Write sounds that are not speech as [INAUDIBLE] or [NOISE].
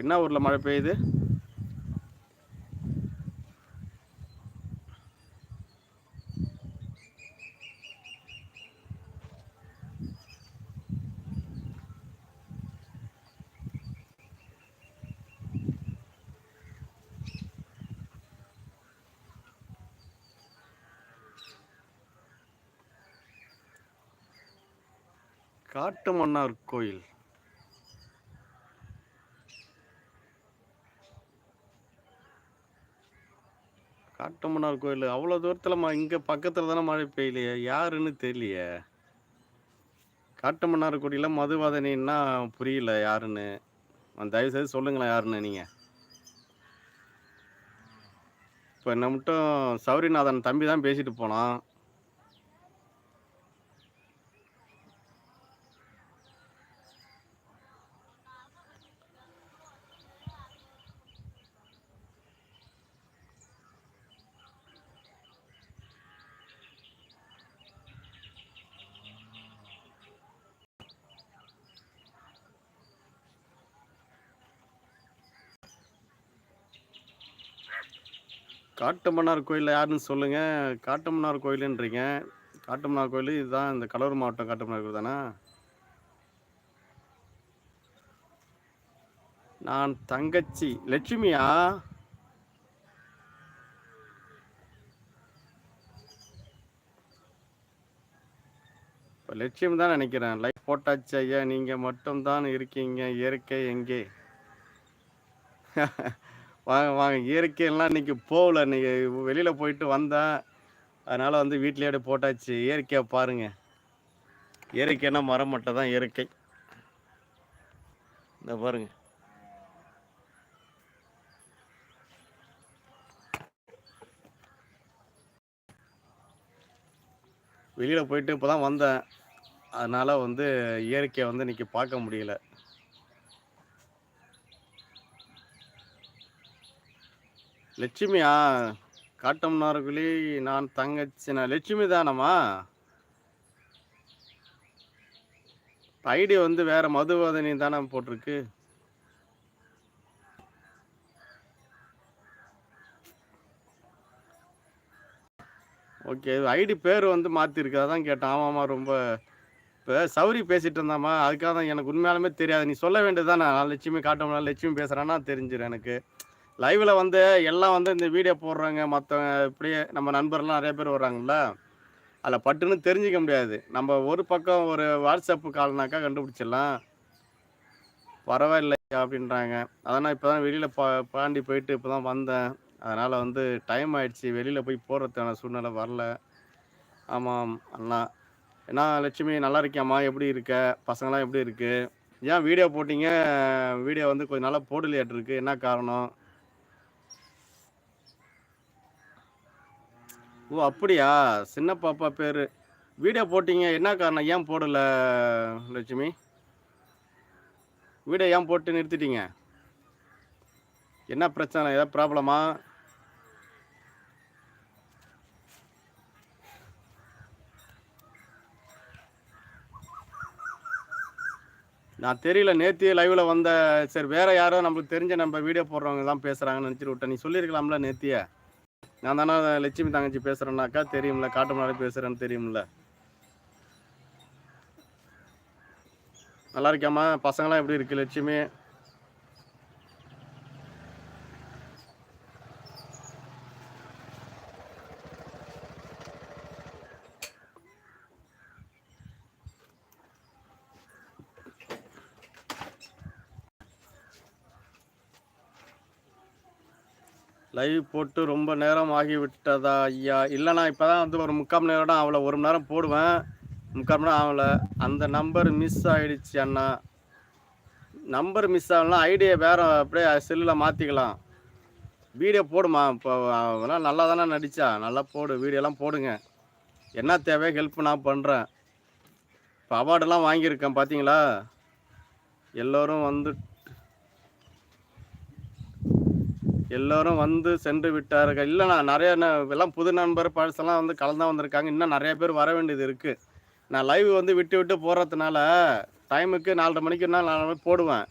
என்ன ஊரில் மழை பெய்யுது? காட்டு மன்னார் கோயில். காட்டுமன்னார் கோயில். அவ்வளோ தூரத்தில் மா இங்கே பக்கத்தில் தானே மழை பெய்யலையே? யாருன்னு தெரியலையே. காட்டுமன்னார் கோயிலில் மதுவாதனின்னா புரியல யாருன்னு? தயவுசெய்து சொல்லுங்களேன் யாருன்னு நீங்கள் இப்போ என்ன மட்டும் சௌரிநாதன் தம்பி தான் பேசிட்டு போனான். காட்டுமன்னார் கோயிலில் யாருன்னு சொல்லுங்கள் காட்டுமன்னார் கோயிலுன்றீங்க. காட்டுமன்னார் கோயில் இதுதான் இந்த கடலூர் மாவட்டம் காட்டுமன்னார் கோயில் தானே? நான் தங்கச்சி. லட்சுமியா? இப்போ லட்சுமி தான் நினைக்கிறேன். லைஃப் போட்டாச்சு ஐயா. நீங்கள் மட்டும்தான் இருக்கீங்க. இயற்கை எங்கே? [LAUGHS] வாங்க வாங்க. இயற்கையெல்லாம் இன்னைக்கு போகல. இன்னைக்கு வெளியில் போயிட்டு வந்தேன். அதனால் வந்து வீட்லேயே அப்படி போட்டாச்சு. இயற்கையாக பாருங்கள் இயற்கைன்னா மரம் மட்டும் தான் இயற்கை. இந்த பாருங்கள் வெளியில் போயிட்டு இப்போ தான் வந்தேன். அதனால் வந்து இயற்கையை வந்து இன்றைக்கி பார்க்க முடியல. லட்சுமியா காட்டம்னார்களே நான் தங்கச்சினா லட்சுமி தானம்மா? ஐடி வந்து வேற மதுவதனி தானே போட்டிருக்கு. ஓகே ஐடி பேர் வந்து மாற்றிருக்கு அதான் கேட்டேன். ஆமாம்மா ரொம்ப இப்போ சௌரி பேசிகிட்டு இருந்தாம்மா அதுக்காக தான் எனக்கு உண்மையாலுமே தெரியாது. நீ சொல்ல வேண்டியதான் நான் லட்சுமி காட்டம்னா லட்சுமி பேசுகிறேன்னா தெரிஞ்சிடும் எனக்கு. லைவ்ல வந்து எல்லாம் வந்து இந்த வீடியோ போடுறாங்க. மற்றவங்க இப்படியே நம்ம நண்பர்லாம் நிறைய பேர் வர்றாங்கல்ல. அதில் பட்டுன்னு தெரிஞ்சிக்க முடியாது. நம்ம ஒரு பக்கம் ஒரு வாட்ஸ்அப்பு கால்னாக்கா கண்டுபிடிச்சிடலாம். பரவாயில்லை அப்படின்றாங்க. அதனால் இப்போ தான் வெளியில் பா பாண்டி போயிட்டு இப்போ தான் வந்தேன். அதனால் வந்து டைம் ஆயிடுச்சு. வெளியில் போய் போடுறதுக்கான சூழ்நிலை வரல. ஆமாம் அண்ணா. என்ன லட்சுமி நல்லா இருக்கியாம்மா? எப்படி இருக்க? பசங்களாம் எப்படி இருக்குது ஏன் வீடியோ போட்டிங்க? வீடியோ வந்து கொஞ்சம் நாளாக போடலையாட்டிருக்கு. என்ன காரணம்? ஓ அப்படியா? சின்ன பாப்பா பேர். வீடியோ போட்டீங்க என்ன காரணம்? ஏன் போடல லட்சுமி? வீடியோ ஏன் போட்டு நிறுத்திட்டீங்க? என்ன பிரச்சனை? ஏதாவது ப்ராப்ளமா? நான் தெரியல நேற்று லைவில் வந்த சரி வேறு யாரோ நம்மளுக்கு தெரிஞ்ச நம்ம வீடியோ போடுறவங்க தான் பேசுகிறாங்கன்னு நினச்சிட்டு விட்டேன். நீ சொல்லியிருக்கலாம்ல நேத்தியை நான் தானே லட்சுமி தங்கச்சி பேசுகிறேன்னாக்கா தெரியும்ல காட்டு முன்னாடி பேசுகிறேன்னு தெரியும்ல. நல்லா இருக்கியாம்மா? பசங்களாம் எப்படி இருக்குது லட்சுமி? லைவ் போட்டு ரொம்ப நேரம் ஆகிவிட்டதா ஐயா? இல்லைண்ணா இப்போ தான் வந்து ஒரு முக்கால் மணி நேரம் அவளை ஒரு மணி நேரம் போடுவேன். முக்கால் மணி நேரம் ஆகல. அந்த நம்பர் மிஸ் ஆகிடுச்சு அண்ணா. நம்பர் மிஸ் ஆகலாம் ஐடியை வேற அப்படியே செல்லில் மாற்றிக்கலாம் வீடியோ போடுமா? இப்போ அதெல்லாம் நல்லா தானே நடித்தா நல்லா போடு வீடியோலாம் போடுங்க. என்ன தேவையோ ஹெல்ப் நான் பண்ணுறேன் இப்போ அவார்டெல்லாம் வாங்கியிருக்கேன் பார்த்தீங்களா எல்லோரும் வந்து எல்லோரும் வந்து சென்று விட்டார்கள். இல்லைண்ணா நிறைய ந- எல்லாம் புது நண்பர் பழசெல்லாம் வந்து கலந்தா வந்திருக்காங்க. இன்னும் நிறைய பேர் வர வேண்டியது இருக்குது நான் லைவ் வந்து விட்டு விட்டு போடுறதுனால டைமுக்கு நாலரை மணிக்குன்னா நான் போடுவேன்.